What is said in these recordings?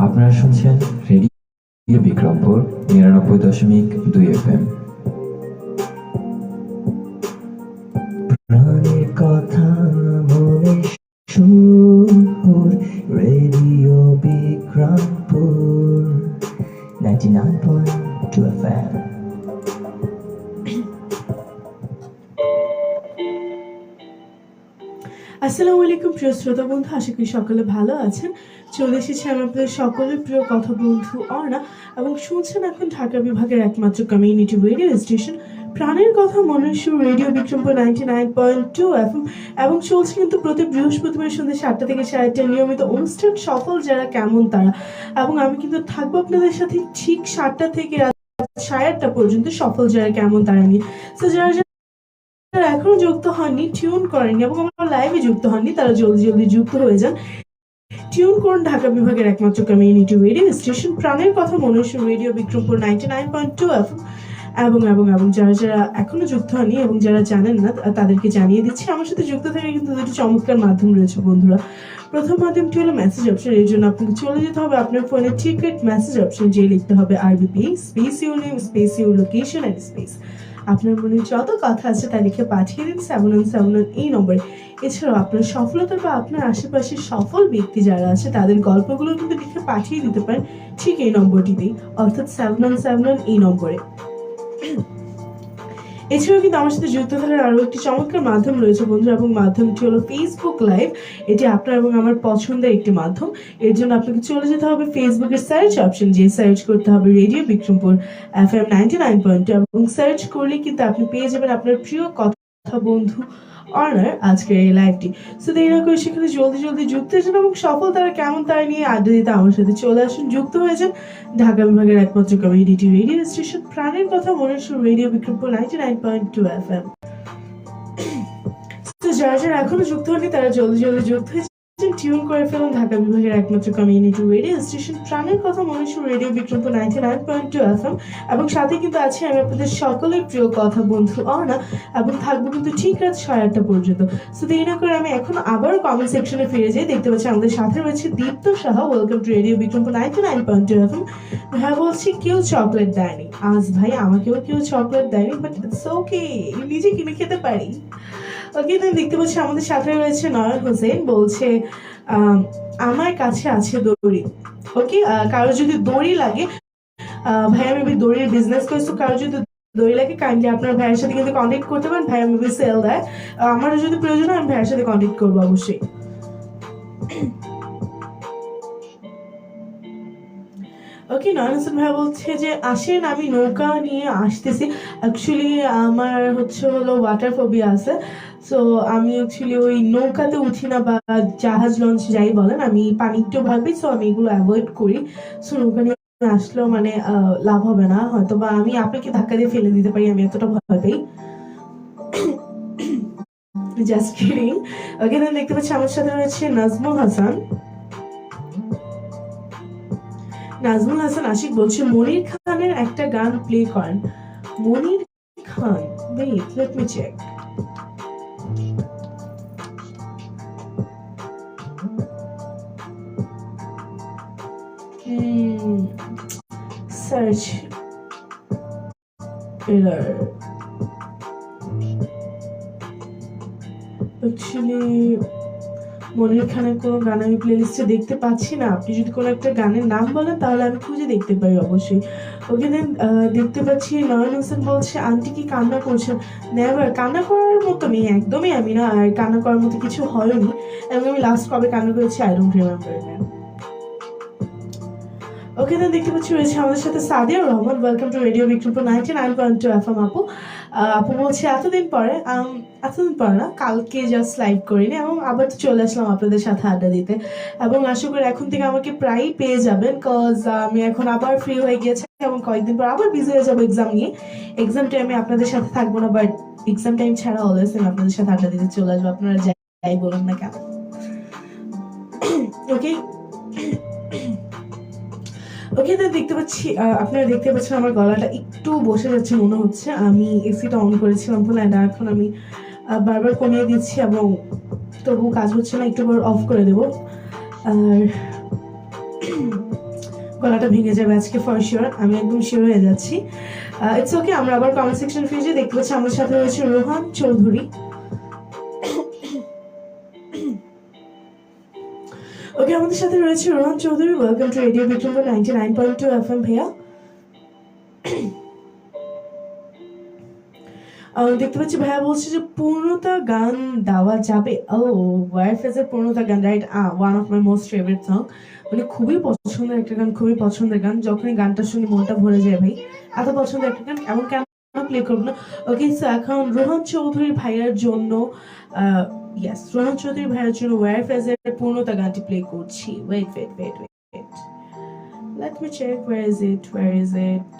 আপনারা শুনছেন রেডিও বিক্রমপুর, নিরানব্বই দশমিক দুই এফ এম প্রাণের radio Bikrampur nine point two F আসসালামু আলাইকুম, প্রিয় শ্রোতা বন্ধু, আশা করি সকলে ভালো আছেন। চলে এসেছি আমি আপনাদের সকলের প্রিয় কথা বন্ধু অর্ণা এবং শুনছেন এখন ঢাকা বিভাগের একমাত্র কমিউনিটি রেডিও স্টেশন প্রাণের কথা মনুষ্য radio Bikrampur ninety nine point two F এবং চলছে কিন্তু প্রতি বৃহস্পতিবার সন্ধ্যে সাতটা থেকে সাড়ে নিয়মিত অনুষ্ঠান, সফল যারা, কেমন তারা। এবং আমি কিন্তু থাকব আপনাদের সাথে ঠিক সাতটা থেকে সাড়ে আটটা পর্যন্ত সফল যারা, কেমন তারা নিয়ে। তো যারা যারা এখনও যুক্ত হননি টিউন করেননি এবং আমার লাইভে যুক্ত হননি, তারা জলদি জলদি যুক্ত হয়ে যান। টিউন করুন ঢাকা বিভাগের একমাত্র কমিউনিটি রেডিও স্টেশন প্রাণের কথা মনুষ্য radio Bikrampur ninety nine point two F এবং এবং এবং যারা যারা এখনও যুক্ত হয়নি এবং যারা জানেন না তাদেরকে জানিয়ে দিচ্ছি, আমার সাথে যুক্ত থাকার কিন্তু দুটি চমৎকার মাধ্যম রয়েছে বন্ধুরা। প্রথম মাধ্যমটি হলো মেসেজ অপশন এর জন্য আপনাকে চলে যেতে হবে আপনার ফোনে টিকেট মেসেজ অপশন যে লিখতে হবে RBP space your name space your location and space আপনার মনে যত কথা আছে তা লিখে পাঠিয়ে দিন সেভেন ওয়ান সেভেন ওয়ান এই নম্বরে। এছাড়াও আপনার সফলতা বা আপনার আশেপাশে সফল ব্যক্তি যারা আছে, তাদের গল্পগুলো কিন্তু লিখে পাঠিয়ে দিতে পারেন ঠিক এই নম্বরটিতেই, অর্থাৎ সেভেন ওয়ান সেভেন ওয়ান এই নম্বরে। এছাড়াও কিন্তু আমার সাথে যুক্ত থাকার আরও একটি চমৎকার মাধ্যম রয়েছে বন্ধুরা, এবং মাধ্যমটি হলো ফেসবুক লাইভ এটি আপনার এবং আমার পছন্দের একটি মাধ্যম। এর জন্য আপনাকে চলে যেতে হবে ফেসবুকের সার্চ অপশন যে সার্চ করতে হবে radio Bikrampur F M ninety nine point এবং সার্চ করলে কিন্তু আপনি পেয়ে যাবেন আপনার প্রিয় কথা বন্ধু অনার আজকের এই লাইভটি সো দেরি করে সেখানে জলদি জলদি যুক্ত হয়েছেন এবং সফল তারা কেমন তারা নিয়ে আড্ডা দিতে আমার সাথে চলে আসুন। যুক্ত হয়েছেন ঢাকা বিভাগের একমাত্র কমিউনিটি রেডিও স্টেশন প্রাণের কথা মনে radio Bikrampur ninety nine point two F M তো যারা যারা এখনও যুক্ত হয়নি তারা জলদি জলদি যুক্ত হয়েছে টিউন করে ফেলুন ঢাকা বিভাগের একমাত্র কমিউনিটি রেডিও স্টেশন প্রাণের কথা মনুষ্য radio Bikrampur ninety nine point two F M এবং সাথে কিন্তু আছে আমি আপনাদের সকলের প্রিয় কথা বন্ধু অর্ণা। এবং থাকব কিন্তু ঠিক রাত সাড়ে আটটা পর্যন্ত। সো দেরি না করে আমি এখন আবার কমেন্ট সেকশনে ফিরে যাই দেখতে পাচ্ছি আমাদের সাথে রয়েছে Dipto Saha. Welcome to radio Bikrampur ninety nine point two F M ভাই বলছি কেউ চকলেট দেয়নি। আজ ভাই আমাকেও কেউ চকলেট দেয়নি বাট ইটস ওকে নিজে কিনে খেতে পারি। ওকে তুমি দেখতে পাচ্ছি আমাদের সাথে রয়েছে নয়ন হোসেন। বলছে আমার কাছে আছে দড়ি ওকে কারও যদি দড়ি লাগে আহ, মেবি দড়ির বিজনেস করছ কারও যদি দড়ি লাগে কাইন্ডলি আপনার ভাইয়ের সাথে কিন্তু কন্ট্যাক্ট করতে পারেন। ভাইয়া মেবি সেল দেয়। আমারও যদি প্রয়োজন হয় আমি ভাইয়ের সাথে কন্ট্যাক্ট করব অবশ্যই। ওকে নয়ন হোসেন ভাই বলছে যে আসেন, আমি নৌকা নিয়ে আসতেছি। অ্যাকচুয়ালি আমার হচ্ছে হলো ওয়াটার ফোবিয়া আছে। সো আমি অ্যাকচুয়ালি ওই নৌকাতে উঠি না বা জাহাজ লঞ্চ যাই বলেন, আমি পানি একটু ভাবি সো আমি এগুলো অ্যাভয়েড করি। সো নৌকা নিয়ে আসলেও মানে লাভ হবে না। হয়তো বা আমি আপনাকে ধাক্কা দিয়ে ফেলে দিতে পারি, আমি এতটা ভয় পাই। জাস্ট কিডিং ওকে দেন দেখতে পাচ্ছি আমার সাথে রয়েছে নাজমুল হাসান। নাজমুল হাসান আশিক বলছে, মনির খানের একটা গান প্লে করেন। Monir Khan wait let me check actually Monir খানের কোনো গান আমি প্লেলিস্টে দেখতে পাচ্ছি না। আপনি যদি কোনো একটা গানের নাম বলেন, তাহলে আমি খুঁজে দেখতে পাই অবশ্যই। ওকে দেন দেখতে পাচ্ছি নয়ন হোসেন বলছে, আন্টি কি কান্না করছেন? নেভার কান্না করার মতো নেই একদমই আমি না, আর কান্না করার মতো কিছু হয়নি। এবং আমি লাস্ট কবে কান্না করেছি I don't remember okay then দেখতে পাচ্ছি রয়েছে আমাদের সাথে Sadia Rahman. Welcome to radio Bikrampur ninety nine point two F M আপু আপু বলছে, এতদিন পরে এতদিন পরে না, কালকে জাস্ট লাইভ করিনি এবং আবার তো চলে আসলাম আপনাদের সাথে আড্ডা দিতে। এবং আশা করি এখন থেকে আমাকে প্রায়ই পেয়ে যাবেন কজ আমি এখন আবার ফ্রি হয়ে গিয়েছি এবং কয়েকদিন পর আবার বিজি হয়ে যাব এক্সাম নিয়ে। এক্সাম টাইমে আপনাদের সাথে থাকব না বাট এক্সাম টাইম ছাড়া অলওয়েজ আমি আপনাদের সাথে আড্ডা দিতে চলে আসব। আপনারা যাই বলুন না কেন। ওকে ওকে তো দেখতে পাচ্ছি আপনারা দেখতে পাচ্ছেন আমার গলাটা একটু বসে যাচ্ছে মনে হচ্ছে। আমি এসিটা অন করেছিলাম বলে এটা এখন আমি বারবার কমিয়ে দিচ্ছি এবং তবু কাজ হচ্ছে না, একটু পর অফ করে দেবো। আর গলাটা ভেঙে যাবে আজকে ফর শিওর আমি একদম শিওর হয়ে যাচ্ছি। ইটস ওকে আমরা আবার কমেন্ট সেকশন পেজে দেখতে পাচ্ছি আমাদের সাথে রয়েছে রোহান চৌধুরী। ওকে আমাদের সাথে রয়েছে Rohan Chowdhury welcome to radio Bikram ninety nine point two F M ভাইয়া। দেখতে পাচ্ছি ভাইয়া বলছে যে পূর্ণতা গান দেওয়া যাবে। ও ওয়াইফেজের পূর্ণতা গান right one of my most favourite song মানে খুবই পছন্দের একটা গান, খুবই পছন্দের গান। যখনই গানটা শুনি মনটা ভরে যায় ভাই। এত পছন্দের একটা গান, এমন কেন প্লে করব না? ওকে এখন রোহন চৌধুরী ভাইয়ার জন্য ইয়েস রোহন চৌধুরী ভাইয়ার জন্য ওয়াইফেজের পূর্ণতা গানটি প্লে করছি wait wait wait wait Let me check where is it? Where is it?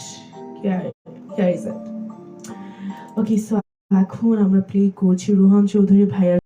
Here, here is it. Okay so এখন আমরা প্লে করছি রোহন চৌধুরী ভাইয়ার